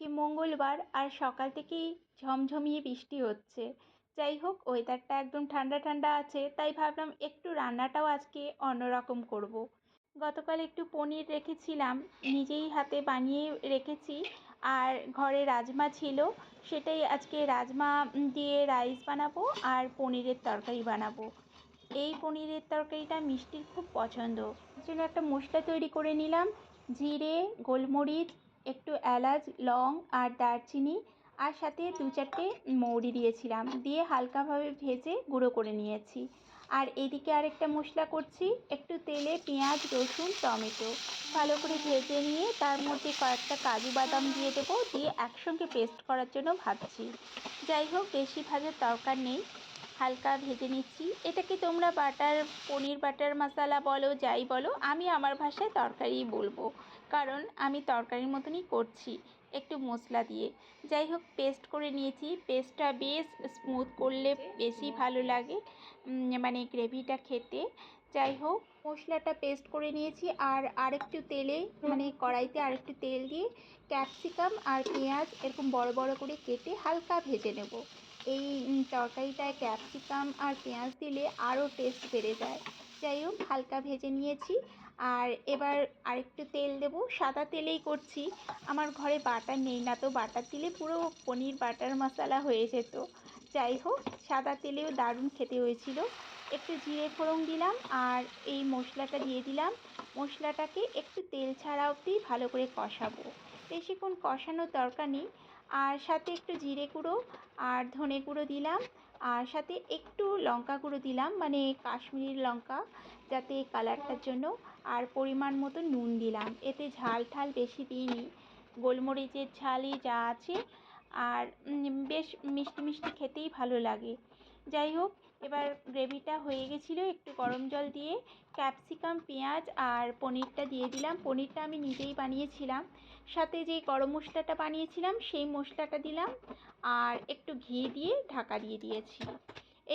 আজকে মঙ্গলবার আর সকাল থেকেই ঝমঝমিয়ে বৃষ্টি হচ্ছে। যাই হোক ওয়েদারটা একদম ঠান্ডা ঠান্ডা আছে, তাই ভাবলাম একটু রান্নাটাও আজকে অন্যরকম করব। গতকাল একটু পনির রেখেছিলাম, নিজেই হাতে বানিয়ে রেখেছি। আর ঘরে রাজমা ছিল, সেটাই আজকে রাজমা দিয়ে রাইস বানাবো আর পনিরের তরকারি বানাবো। এই পনিরের তরকারিটা মিষ্টির খুব পছন্দ। জন্য একটা মশলা তৈরি করে নিলাম, জিরে, গোলমরিচ একটু এলাচ, লং আর দারচিনি আর সাথে দু চারটে মৌরি দিয়েছিলাম। দিয়ে হালকাভাবে ভেজে গুঁড়ো করে নিয়েছি। আর এদিকে আরেকটা মশলা করছি, একটু তেলে পেঁয়াজ, রসুন, টমেটো। ভালো করে ভেজে নিয়ে তার মধ্যে কয়েকটা কাজু বাদাম দিয়ে দেবো। দিয়ে একসঙ্গে পেস্ট করার জন্য ভাবছি যাই হোক, বেশি ভাজার দরকার নেই। হালকা ভেজে নিচ্ছি। এটাকে তোমরা বাটার, পনির বাটার মশালা বলো, যাই বলো, আমি আমার ভাষায় তরকারিই বলব। কারণ আমি তরকারির মতনই করছি একটু মশলা দিয়ে। যাই হোক পেস্ট করে নিয়েছি। পেস্টটা বেশ স্মুথ করলে বেশি ভালো লাগে মানে গ্রেভিটা খেতে। যাই হোক, মশলাটা পেস্ট করে নিয়েছি। আর আরেকটু তেলে মানে কড়াইতে আরেকটু তেল দিয়ে ক্যাপসিকাম আর পেঁয়াজ এরকম বড় বড় করে কেটে হালকা ভেজে নেব। এই তরকারিটায় ক্যাপসিকাম আর পেঁয়াজ দিলে আরও টেস্ট বেড়ে যায়। যাই হোক, হালকা ভেজে নিয়েছি। আর এবার আরেকটু তেল দেব। সাদা তেলেই করছি। আমার ঘরে বাটার নেই না তো। বাটার দিলে পুরো পনির বাটার মশলা হয়ে যেত। যাই হোক, সাদা তেলেও দারুণ খেতে হয়েছিল। একটু জিরে ফোড়ন দিলাম আর এই মশলাটা দিয়ে দিলাম। মশলাটাকে একটু তেল ছাড়া অবধি ভালো করে কষাবো। বেশিক্ষণ কষানোর দরকার নেই। আর সাথে একটু জিরে গুঁড়ো আর ধনে গুঁড়ো দিলাম। আর সাথে একটু লঙ্কা গুঁড়ো দিলাম মানে কাশ্মীরি লঙ্কা, যাতে কালারটার জন্য। আর পরিমাণ মতো নুন দিলাম। এতে ঝাল ঠাল বেশি দিইনি। গোলমরিচের ঝালই যা আছে। আর বেশ মিষ্টি মিষ্টি খেতেই ভালো লাগে। যাই হোক, এবার গ্রেভিটা হয়ে গেছিল একটু গরম জল দিয়ে। ক্যাপসিকাম, পেঁয়াজ আর পনিরটা দিয়ে দিলাম। পনিরটা আমি নিজেই বানিয়েছিলাম। সাথে যে গরম মশলাটা বানিয়েছিলাম, সেই মশলাটা দিলাম আর একটু ঘি দিয়ে ঢাকা দিয়ে দিয়েছি।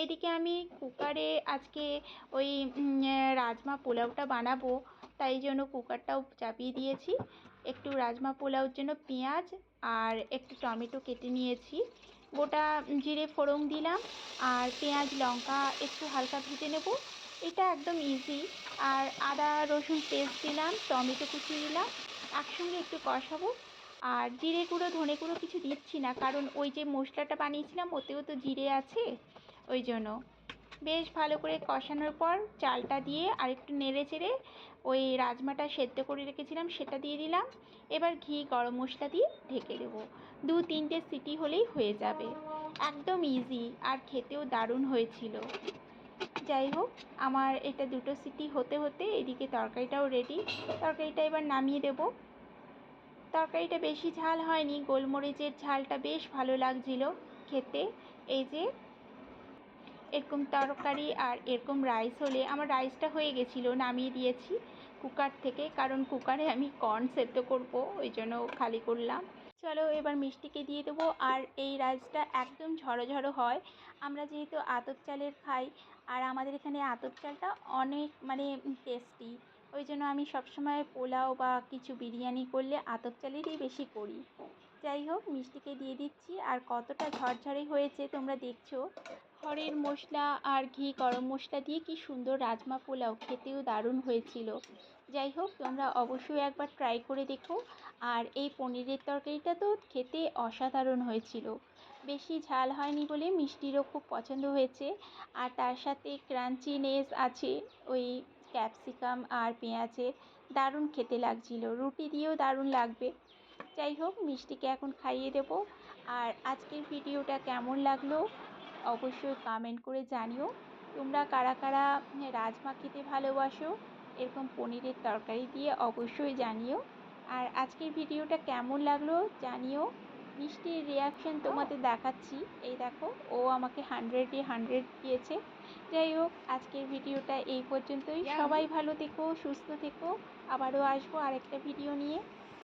এদিকে আমি কুকারে আজকে ওই রাজমা পোলাওটা বানাবো, তাই জন্য কুকারটাও চাপিয়ে দিয়েছি। একটু রাজমা পোলাওর জন্য পেঁয়াজ আর একটু টমেটো কেটে নিয়েছি। গোটা জিরে ফোড়ন দিলাম আর পেঁয়াজ, লঙ্কা একটু হালকা ভেজে নেব। এটা একদম ইজি আর আদা, রসুন পেস্ট দিলাম, টমেটো কুচি দিলাম একসঙ্গে একটু কষাবো। আর জিরে গুঁড়ো, ধনে গুঁড়ো কিছু দিচ্ছি না, কারণ ওই যে মশলাটা বানিয়েছিলাম, ওতেও তো জিরে আছে। ওই জন্য। বেশ ভালো করে কষানোর পর চালটা দিয়ে আর একটু নেড়ে চেড়ে ওই রাজমাটা সেদ্ধ করে রেখেছিলাম, সেটা দিয়ে দিলাম। এবার ঘি গরম মশলা দিয়ে ঢেকে দেবো। দু তিনটে সিটি হলেই হয়ে যাবে। একদম ইজি আর খেতেও দারুণ হয়েছিল। যাই হোক, আমার এটা দুটো সিটি হতে হতে এদিকে তরকারিটাও রেডি তরকারিটা এবার নামিয়ে দেব। তরকারিটা বেশি ঝাল হয়নি, গোলমরিচের ঝালটা বেশ ভালো লাগছিল খেতে। এই যে এরকম তরকারি আর এরকম রাইস হলে আমার রাইসটা হয়ে গেছিল, নামিয়ে দিয়েছি কুকার থেকে, কারণ কুকারে আমি কর্ন সেদ্ধ করব, ওই জন্য খালি করলাম। চলো এবার মিষ্টিকে দিয়ে দেবো, আর এই রাইসটা একদম ঝড়ো ঝড়ো হয়। আমরা যেহেতু আতপ চালের খাই, আর আমাদের এখানে আতপ চালটা অনেক মানে টেস্টি ওই জন্য আমি সবসময় পোলাও বা কিছু বিরিয়ানি করলে আতপ চালেরই বেশি করি। যাই হোক, মিষ্টিকে দিয়ে দিচ্ছি, আর কতটা ঝরঝরে হয়েছে তোমরা দেখছ। খড়ের মশলা আর ঘি, গরম মশলা দিয়ে কি সুন্দর রাজমা পোলাও খেতেও দারুণ হয়েছিল। যাই হোক, তোমরা অবশ্যই একবার ট্রাই করে দেখো। আর এই পনিরের তরকারিটা তো খেতে অসাধারণ হয়েছিল। বেশি ঝাল হয়নি বলে মিষ্টিরও খুব পছন্দ হয়েছে। আর তার সাথে ক্রাঞ্চিনেস আছে, ওই ক্যাপসিকাম আর পেঁয়াজের। দারুণ খেতে লাগছিল, রুটি দিয়েও দারুণ লাগবে। যাই হোক, মিষ্টিকে এখন খাইয়ে দেব। আর আজকের ভিডিওটা কেমন লাগল? অবশ্যই কমেন্ট করে জানিও। তোমরা কারা কারা রাজমা খেতে ভালোবাসো এরকম পনিরের তরকারি দিয়ে অবশ্যই জানিও। আর আজকের ভিডিওটা কেমন লাগল জানিও। মিষ্টির রিয়াকশান তোমাদের দেখাচ্ছি। এই দেখো ও আমাকে হান্ড্রেডে হান্ড্রেড দিয়েছে। যাই হোক আজকের ভিডিওটা এই পর্যন্তই। সবাই ভালো থেকো সুস্থ থেকো। আবারও আসব আরেকটা ভিডিও নিয়ে।